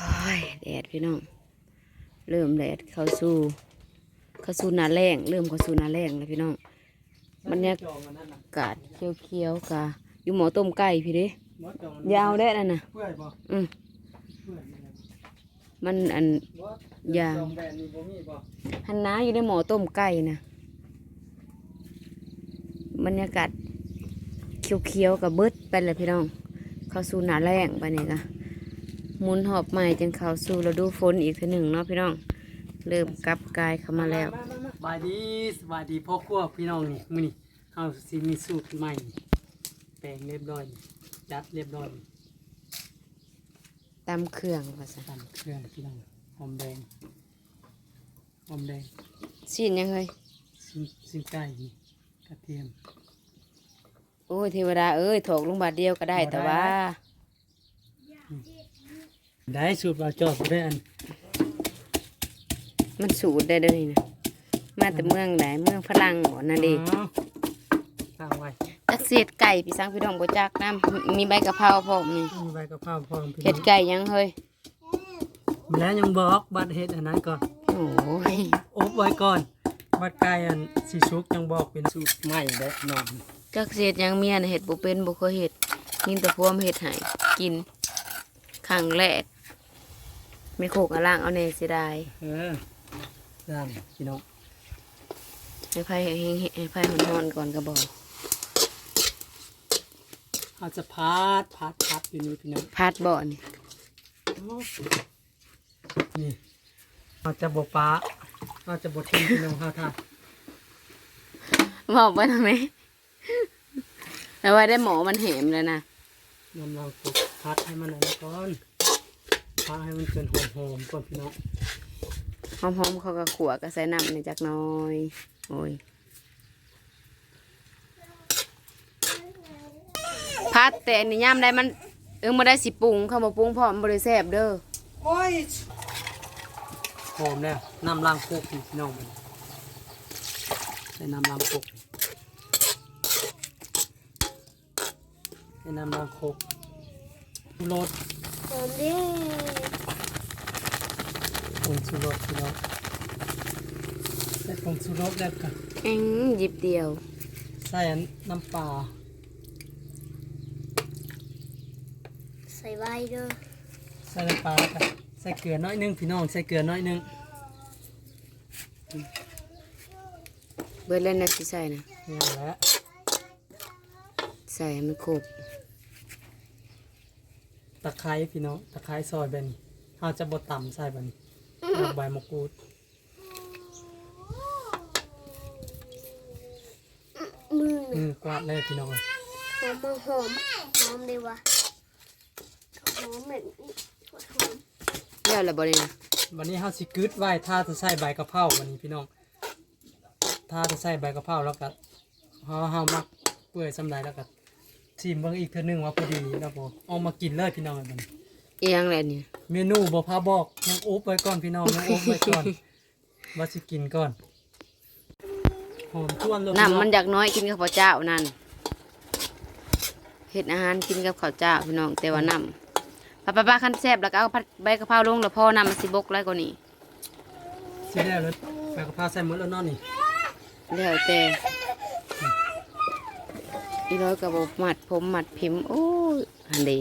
อ้ยแดดพี่น้อง เริ่มแดดเข้าสู่ เข้าสู่หนาแรงเริ่มเข้าสู่หนาแรงแล้วพี่น้องบรรยากาศเขียวๆกะอยู่หมอต้มไก่พี่เด้ยาวได้นั่นน่ะเพื่อยบ่อืมเพื่อยนี่นะมันอันบ่ยางจองแบรนด์นี่บ่มีบ่หันน้าอยู่ในหมอต้มไก่นะบรรยากาศเขียวๆกับเบิดไปเลยพี่น้อง เข้าสู่หนาแรงไปนี่กะห มุนหอบใหม่จนเข้าสู่ฤดูฝนอีกทีหนึ่งเนาะพี่น้อง เริ่มกลับกายเข้ามาแล้วสบายดีสบายดีพ่อครัวพี่น้องนี่มื้อนี้เฮาสิมีสูตรใหม่ แปลงเรียบร้อยจัดเรียบร้อยตามเครื่องว่าซะตำเครื่องพี่น้องหอมแดงหอมแดงสิ้นยังเฮ้ยซิมซิมไก่นี่กระเทียม โอ้ยเทวดาเอ้ยถกลงบาทเดียวก็ได้บ่ได้แต่ว่า ได้สูตรบ่าวจอดบ่ได้อัน มันสูตรได้เด้อนี่นะมาแต่เมืองไหนเมืองฝรั่งบ่นั่นเองอ๋อตั้งไว้จักเสียดไก่พี่สังพี่น้องบ่จักน้ำมีใบกะเพราพร้อมนี่มีใบกะเพราพร้อมพี่เห็ดน้องไก่ยังเฮ้ยแล้วยังบอกบัดเฮ็ดอันนั้นก่อน โอ้ยอบไว้ก่อน บัดไก่อันสิชุกยังบอกเป็นสูตรใหม่เด้อน้องจักเสียดยังเมียน่ะเห็ดบ่เป็นบ่เคยเห็ดมีแต่พวกมาเห็ดให้กิน ครั้งแรกไม่โคกอะล่างเอาแน่เสียดายเออนั่นพี่น้องให้ไผให้ให้ไผหอนๆก่อนก็บอกเอาจะพัดพัดพัดอยู่นี่พี่น้องพัดบ่นี่นี่เอาจะบปลาเอาจะบทิ้งพี่น้องเฮาท่าบอกว่าทำไมแล้วว่าได้หมอมันแหมแล้วนะน้ำลางก พัดให้มันอันนั้นก่อนพัดให้มันจนหอมๆก่อนพี่น้องหอมๆเขาก็ขัวก็ใส่น้ำในจักหน้อย โอ้ยพัดแต่อันนี้ย่ำได้มัน เออมาได้สิปรุงเขามาปรุงพร้อมบริแซบเด้อโอ้ยหอมแล้วน้ำล้างโคกพี่น้องมันใส่น้ำล้างโคกใส่น้ำล้างโคก รสหอมดิผงชูรสพี่น้องใส่ผงชูรสแล้วก็เอ็งหยิบเดียว ใส่อันน้ำปลาใส่ไว้เด้อใส่น้ำปลาแล้วก็ใส่เกลือน้อยหนึงพี่น้องใส่เกลือน้อยหนึงเบิดเล่นนะสิใส่นะ นี่แหละ ใส่ให้มันครบ ตะไคร้พี่น้องตะไคร้ซอยแบบนี้เราจะบดต่ำใส่แบบนี้แล้วใบมะกรูดมือมือกวาดเลยพี่น้องเอ้ยหอมมาหอมหอมเลยวะหอมแบบนี้หอมเลี้ยวแล้วบ่นี่นะวันนี้เราสิกึดไว้ถ้าจะใส่ใบกะเพราวันนี้พี่น้อง ถ้าจะใส่ใบกะเพราแล้วก็เฮาเฮามักเปื่อยสำไรแล้วก็ ชิมเบิ่งอีกเทื่อนึงว่าพอดีนะผมเอามากินเลยพี่น้องเอ้ยบัดนี้เอียงแหละนี่เมนูบ่พาบอกยังอบไว้ก่อนพี่น้องยังอบไว้ก่อนว่าสิกินก่อนหอมทวนเลยน้ำมันอยากน้อยกินกับข้าวเจ้านั่นเฮ็ดอาหารกินกับข้าวเจ้าพี่น้องแต่ว่าน้ำป้าป้าป้าขั้นแซ่บแล้วก็เอาผัดใบกะเพราลงแล้วพอน้ำมันสิบกไรกว่านี้สิได้เลยไปกะเพราใส่หมดแล้วเนอนนี่แล้วแต่ อีร้อยกับบมัดผมมัดพิมพ์โอ้ยอันเดี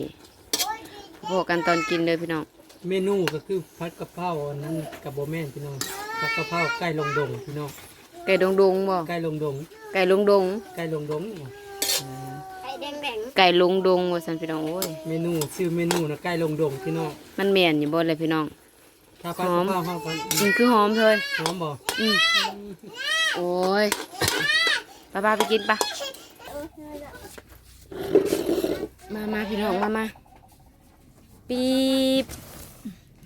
พอกันตอนกินเลยพี่น้องเมนูก็คือผัดกะเพราอันนั้นกับโบแม่นพี่น้องผัดกะเพราไก่ลงดงพี่น้องไก่ดงดงบ่ไก่ลงดงไก่ลงดงไก่ลงดงไข่แดงแดงไก่ลงดงว่าสันพี่น้องโอ้ยเมนูชื่อเมนูนะไก่ลงดงพี่น้องมันแม่นอยู่บ่เลยพี่น้องถ้าผัดหอมกะเพราเฮาก็มันคือหอมเลยหอมบ่อืมโอ้ยป้าป้าไปกินปะ มามาพี่น้องมามาปีบ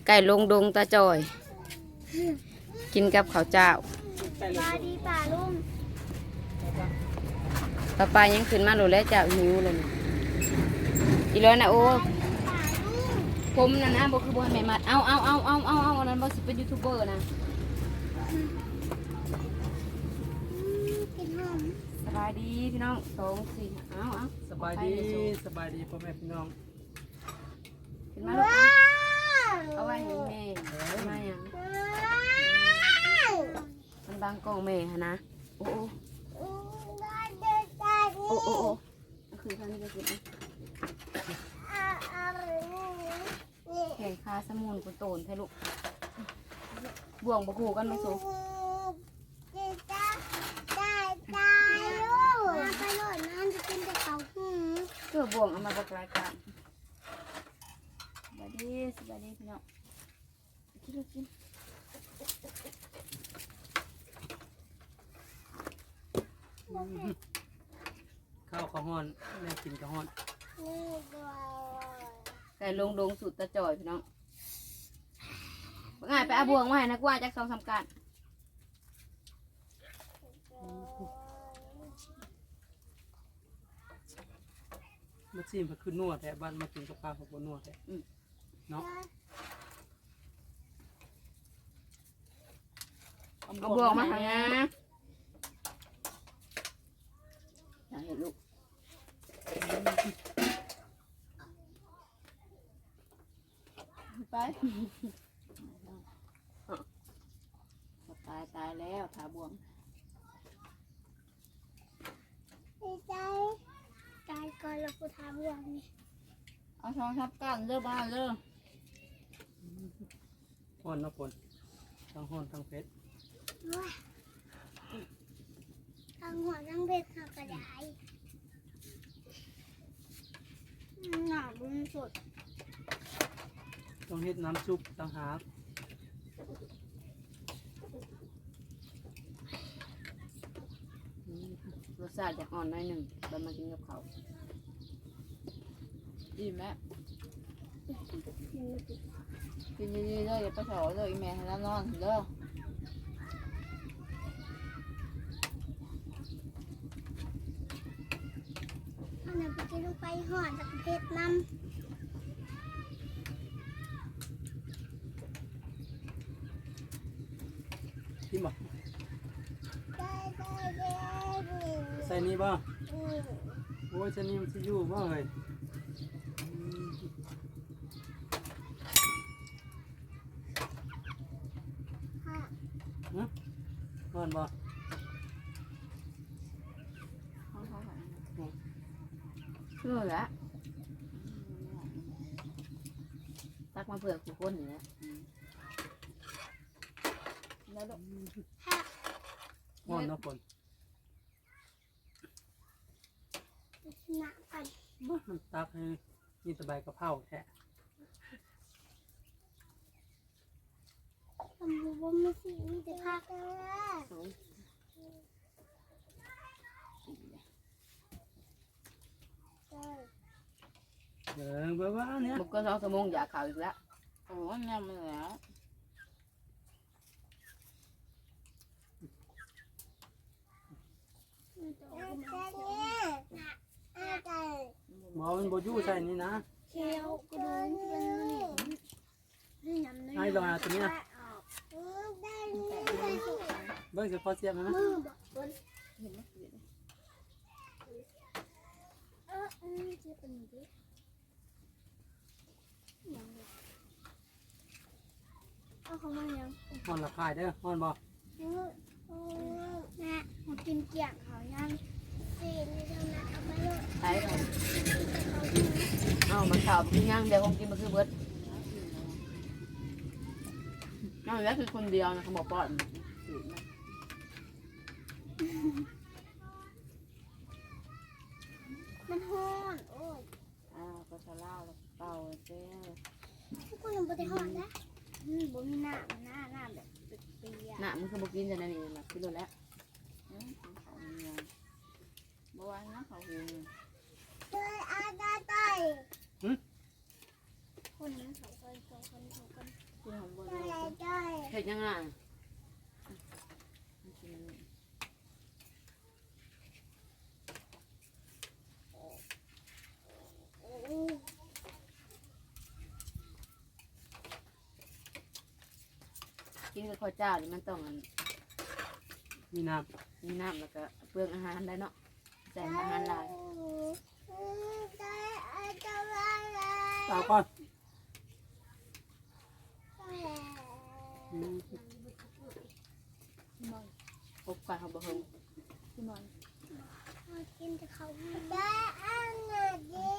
ไก่ลงดงตาจอย กินกับข้าวเจ้าไก่ลปลางดงดีป่าลุงป้าป้ายังขึ้นมาโหลแล้วเจ้าหิวเลยนะอีร้อยนะโอ้ผมนั่นนะบอกคือบ่ให้แม่มัดเอาเอาเอาเอาเอาเอาอันนั้นบอกสิเป็นยูทูบเบอร์นะายดีพี่น้องสองสี่เอาเอาสบายดีสบายดีพ่อแม่พี่น้องขึ้นมาลูกเอาไว้ให้แม่มาอย่างมันบางกองแม่ฮะนะโอ้โอ้โอ้โอ้คือท่านจะกินแข่งคาสมุนกุโตนใช่ลูกบ่วงบะคูกันไหมสู บ่วงเอามาประกายกันสบายดีสบายดีพี่น้องกินลูกกินข้าวข้าวฮ้อนแม่กินข้าวฮ้อนนี่ด้วยไก่ลงดงสุดตะจ่อยพี่น้องง่ายไปเอาบ่วงมาให้นะกว่าจากสองสามการ มาซีมก็คือนวดแท้บ้านมากินกับข้าวเขาบ่นวดแท้เนาะเอาบ่วงมาให้นะอยากเห็นลูกไปตายตายแล้วขาบวม ดีใจใจ ก่อนเราพูดถามอย่างนี้เอาช่องทับกันเด้อบ้านเด้อฮ้อนเนาะปนทั้งฮ้อนทั้งเผ็ดว้าทั้งหัวทั้งเบ็ดทั้งกระไดหนาบุญสุดต้องเฮ็ดน้ำซุปต่างหากรสชาติจะอ่อนหน่อยหนึ่งตอนมากินกับเขาว ดีไหมกินดีๆเลยอย่าไปสอเลยอีแม่ให้แล้วนอนเด้อเอาหนังไปกินลงไปห่อจากเพชรน้ำกินบ่ได้ได้ได้ใส่นี่บ่อืมโอ้ยใส่นี่มันสิอยู่บ่เฮ้ยอืม ค่ะ ฮ้อนบ่ เชื่อแล้วตักมาเผื่อผู้คนอยู่แล้ว แล้วลูกค่ะฮ้อนเนาะปนหนักกันบ่มันตักให้มีแตะใบกะเพราแท้ทำรู้ว่าไม่สิมีแต่ภาคสองสี่เออเบ่ว่าเนี่ย บุกก็สองสมงอยากข่าวอีกแล้วโอ้ยยังไม่แล้ว หมอมันบ่อยู่ใส่นี่นะเคี้ยวกระดูกเป็นนี่ยำเนื้อให้ลองเอาตัวนี้นะได้ได้สุดเบิ่งสิพอเสียบมันนะมือบอกบนเห็นไหมเอออันนี้จะเป็นดิยังเอาของมันยังฮ้อนละคายเด้อฮ้อนบ่แม่มากินเกี่ยงเขายังสี ใช่เลยเอามาข่าวกินย่างเดี๋ยวคงกินมาคือเบิดนั่นแหละคือคนเดียวนะเขาบอกป้อนมันห้อนโอ้ยอ้าวก็จะเล่าแล้วเป่าเจ้ทุกคนยังบ่ได้ห้อนนะอืมบ่มีหน้าหน้าหน้าแบบเปียกหน้ามันคือบอกินจะนั่นเองนะคิดดูแล้วอืมเขาเนียเมื่อวานนะเขาเห็นเฮ้ยอาได้ได้ คนนั้นสองคนสองคนสองคนคือของบนได้โลกได้เห็ดยังไงอืมกินกับข้าวเจ้านี่มันต้องมีน้มีน้ำแล้วก็เปลืองอาหารได้เนาะใส่อาหารหลาย ได้อาได้ได้ำตาก่อนได้อืมพบกันเขาบ่เฮิงมากินแต่เขาได้อันน่ะดี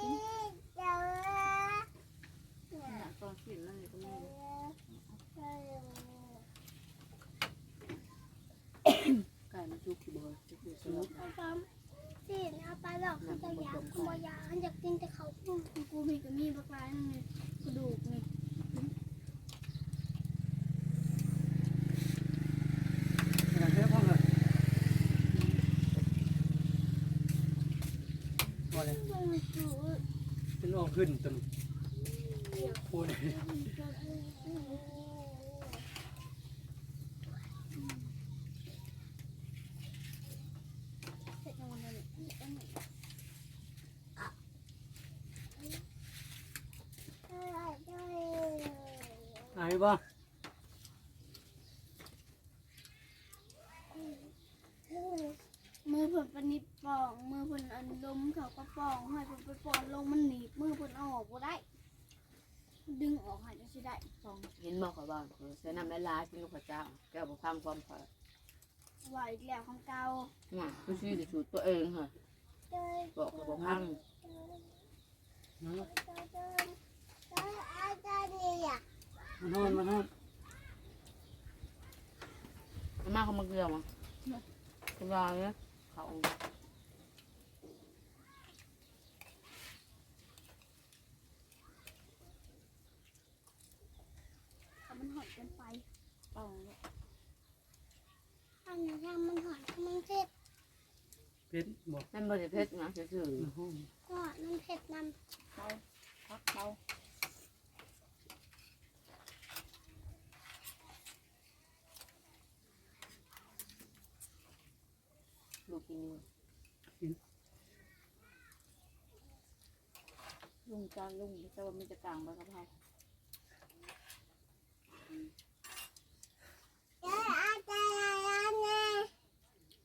เจ้าตอนกินนั่นก็มีไก่มันจุกที่บ่จุกอยู่ซุปเอาซ้ำ สิเอาไปหรอกเขาจะอยากขโมยยาเขาอยากกินแต่เขาพุ่งกูมีก็มีบักลายนี่กระดูกนี่ขนาดเท่พ่อเลยพอเลยมันสูเป็นออกขึ้นจนโอ้ยเสร็จแล้ววันนี้ หายบ่มือเพิ่นปนิดปอง มือเพิ่นอันลมเขาก็ปองให้เพิ่นไปปอนลงมันหนีบมือเพิ่นเอาออกบ่ได้ ดึงออกให้จังสิได้ปองเห็นบอกเขาบ้างเสือน้ำละลายกินลูกพระเจ้าแก้วบ่พังความขอว่าอีกแล้วของเก่าน่ะคือชื่อสูตรตัวเองค่ะบอกเขาบ่พังมันอาจารย์นี่อ่ะนอนมันนอนอามาเขามาเกลือมั้งคุณรอเนี่ยเขาถ้ามันหดเกินไปปองเนี่ยอันนี้ทำมันหอยมันเผ็ดเป็ดบ่นั่นบริเพชรนะคือมันห้องหอยมันเผ็ดมันเบาพักเบา กกินอยู่ลุงจานลุงแต่ว่ามันจะกลางไปกับเขาเอ้อาจารย์นี่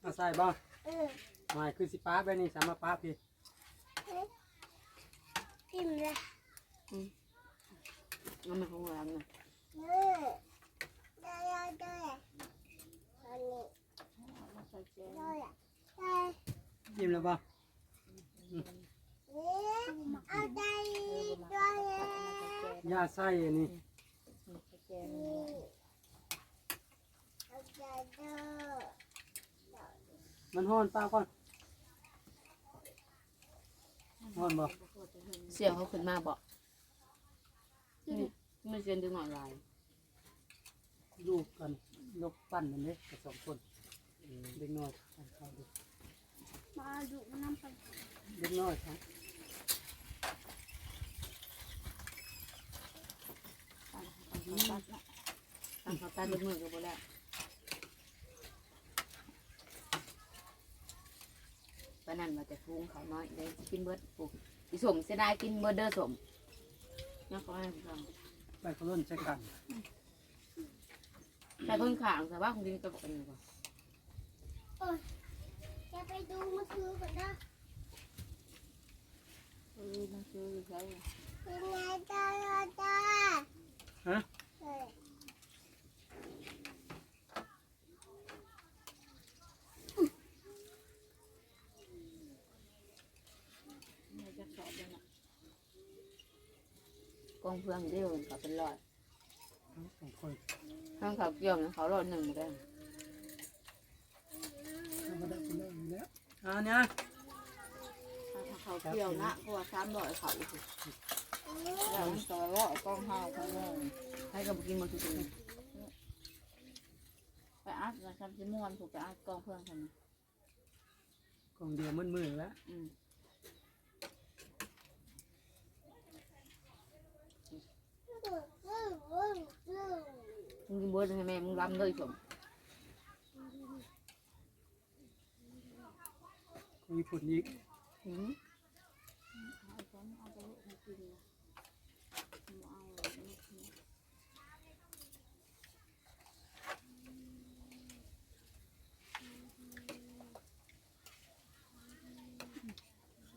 มาใส่บ่เออมาคือสิป้าไปนี่สามารถป้าพี่พิมพ์เลยน้ำมันของเราเนี่ยเออได้ได้ได้อันนี้ มาใส่แจงได้ได้ยิ้มแล้วบ่นี่เอาใจด้วยเลยยาใส่อันนี้แจงนี่เอาใจด้วยมันห้อนป้าก่อนห้อนบ่เสียงเขาขึ้นมาบอกนี่ไม่เสียงดึงออนไลน์ลูกกันยกปั้นมันเด้กับสองคนเด็กน้อยปั้นเข้าดู มาดูมันน้ำไปเด็กน้อยครับตัดนะตั้งเขาตัดด้วยมือก็บ่ได้ปานนั้นว่าจะพุงเขาน้อยเลยกินเบิดปุ๊บอีสมเสียดายกินเบิดเด้อสมนักก็ให้ผมฟังไปเขาล้นใช้กันแต่คนขางแต่ว่าคงกินกับกันอยู่ป่ะ จะไปดูเมื่อคืนก่อนนะเออมันคือใช่เป็นไงจ้าจ้าฮะ เออไม่จะสอบเลยนะกองเพื่องเดียวเขาเป็นร้อยทั้งสองคนข้างเขาเกี่ยวนะเขาร้อยหนึ่งเหมือนกัน ธรรมดาคนแรกอยู่ แล้วอ่าเนี่ย ถ้าเขาเกี่ยวนะเพราะว่าสามร้อยเขาสิเราต่อร้อยกองห้าวของโมงให้กับกินมาทุกทีไปอัดแล้วทำสิม่วนผูกไปอัดกองเพื่อนกันกล่องเดียวมืดๆแล้วอืมมึงกินเบิร์ดให้แม่มึงรำเลยสม มีผลอีกหืมเอาไปเอาไปให้กินนะเอาไม่กิน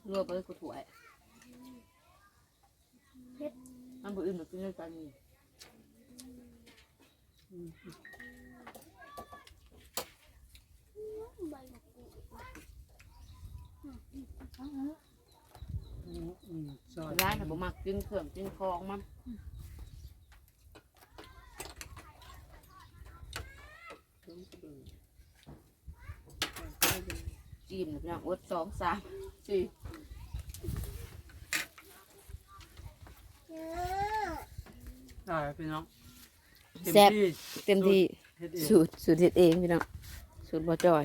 รัวไปกูถวยมันบุอื่นแบบกินด้วยกันนี่อืมอืม ซอยร้านแต่บ่มักกินเครื่องกินของมันจิ้มพี่น้องอดสองสามสี่ได้พี่น้องเต็มแซ่บที่เต็มที่เฮ็ดเองสูตรสูตรเฮ็ดเองพี่น้องสูตรบ่จอย